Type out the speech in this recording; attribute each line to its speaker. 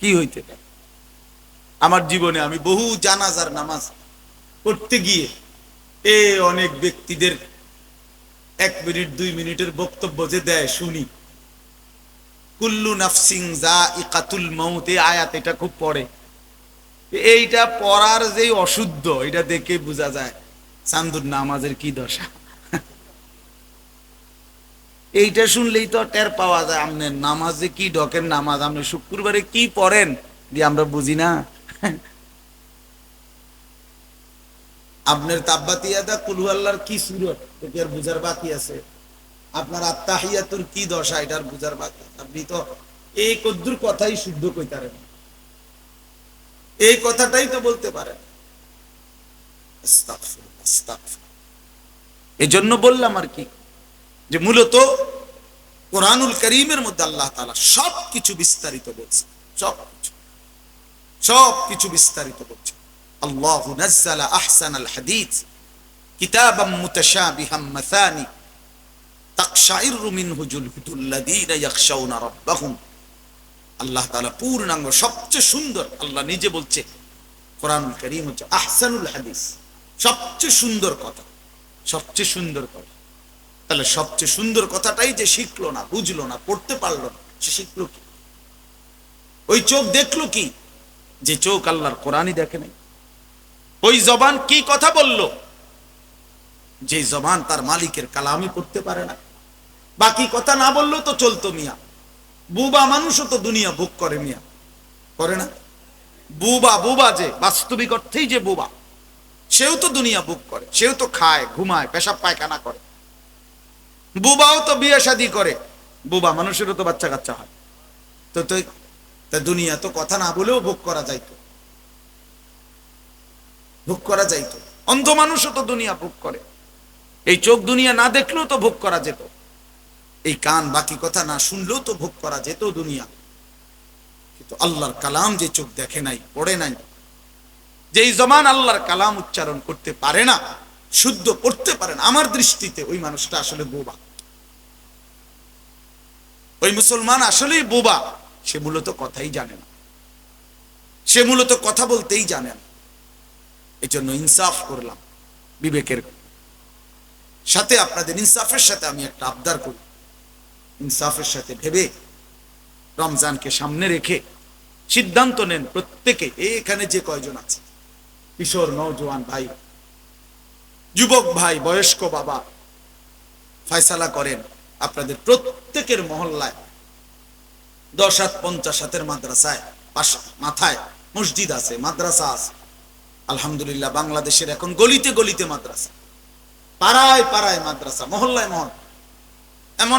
Speaker 1: কি হইতে পারে? আমার জীবনে আমি বহু জানাজার নামাজ করতে গিয়ে এ অনেক ব্যক্তিদের এক মিনিট, দুই মিনিটের বক্তব্য যে দেয় শুনি। কুল্লু নাফসিং যা ইকাতুল মৌত এই আয়াত এটা খুব পড়ে। এইটা পড়ার যে অশুদ্ধ, এটা দেখে বোঝা যায় চান্দুর নামাজের কি দশা। এইটা শুনলেই তো টের পাওয়া যায়। আপনি নামাজে কি ডকের নামাজ আপনি শুক্রবারে কি পড়েন? দিয়ে আমরা বুঝি না। আপনার তাব্বাতিয়াদা কুলু আল্লাহর কি সুরত? এটা বুঝার বাকি আছে। আপনার আত্মাহিয়াতুর কি দশা? এটার বুঝার বাকি। আপনি তো এই কদ্দুর কথাই শুদ্ধ কইতারেন। এই কথাটাই তো বলতে পারেন। এজন্য বললাম আর কি। যে মূলত কোরআনুল করিমের মধ্যে আল্লাহ তাআলা সব কিছু বিস্তারিত বলছে সব কিছু সব কিছু বিস্তারিত বলছে। আল্লাহ নাজ্জালা আহসানাল হাদিস, কিতাবাম মুতাশাবিহাম মাসানি, তাকশাইরু মিনহু জুলহুদুল্লাযীনা ইয়াখশাউনা রাব্বাহুম। আল্লাহ তাআলা পূর্ণাঙ্গ, সবচেয়ে সুন্দর, আল্লাহ নিজে বলছে, কোরআনুল করিম হচ্ছে আহসানুল হাদিস। সবচেয়ে সুন্দর কথা, সবচেয়ে সুন্দর কথা। তাহলে সবচেয়ে সুন্দর কথাটাই যে শিখলো না, বুঝলো না, পড়তে পারল না, সে শিখলো কি? ওই চোখ দেখল কি? যে চোখ আল্লাহর কোরআনই দেখে নাই। ওই জবান কি কথা বলল? যে জবান তার মালিকের কালামই পড়তে পারে না। বাকি কথা না বললেও তো চলতো মিয়া। বুবা মানুষও তো দুনিয়া ভোগ করে মিয়া। করে না? বুবা বুবা যে, বাস্তবিক অর্থেই যে বুবা। সেও তো দুনিয়া ভোগ করে, সেও তো খায়, ঘুমায়, পেশাব পায়খানা করে। বুবাও তো বিয়ে শাদি করে। বুবা, মানুষেরও তো বাচ্চা কাচ্চা হয়। তো তো তা দুনিয়া তো কথা না বলেও ভোগ করা যাইতো ভোগ করা যাইতো অন্ধ মানুষও তো দুনিয়া ভোগ করে। এই চোখ দুনিয়া না দেখলেও তো ভোগ করা যেত। এই কান বাকি কথা না শুনলেও তো ভোগ করা যেত দুনিয়া। কিন্তু আল্লাহর কালাম যে চোখ দেখে নাই, পড়ে নাই, যেই জমান আল্লাহর কালাম উচ্চারণ করতে পারে না শুদ্ধ পড়তে পারে না। আমার দৃষ্টিতে ওই মানুষটা আসলে বোবা। ওই মুসলমান আসলেই বোবা। সে মূলত কথাই জানে না। সে মূলত কথা বলতেই জানে না। এই জন্য ইনসাফ করলাম বিবেকের। সাথে আপনাদের ইনসাফের সাথে আমি একটা আবদার করি। ইনসাফের সাথে ভেবে রমজানকে সামনে রেখে সিদ্ধান্ত নেন প্রত্যেকে। এখানে যে কয়জন আছে? কিশোর নৌজওয়ান ভাই। যুবক ভাই, বয়স্ক বাবা, ফয়সালা করেন আপনাদের প্রত্যেকের মহল্লায়, দশ হাত, পঞ্চাশ হাতের মাদ্রাসায় মাথায় মসজিদ আছে, মাদ্রাসা আছে। আলহামদুলিল্লাহ, বাংলাদেশের এখন গলিতে গলিতে মাদ্রাসা। পাড়ায় পাড়ায় মাদ্রাসা, মহল্লায় মহল এমন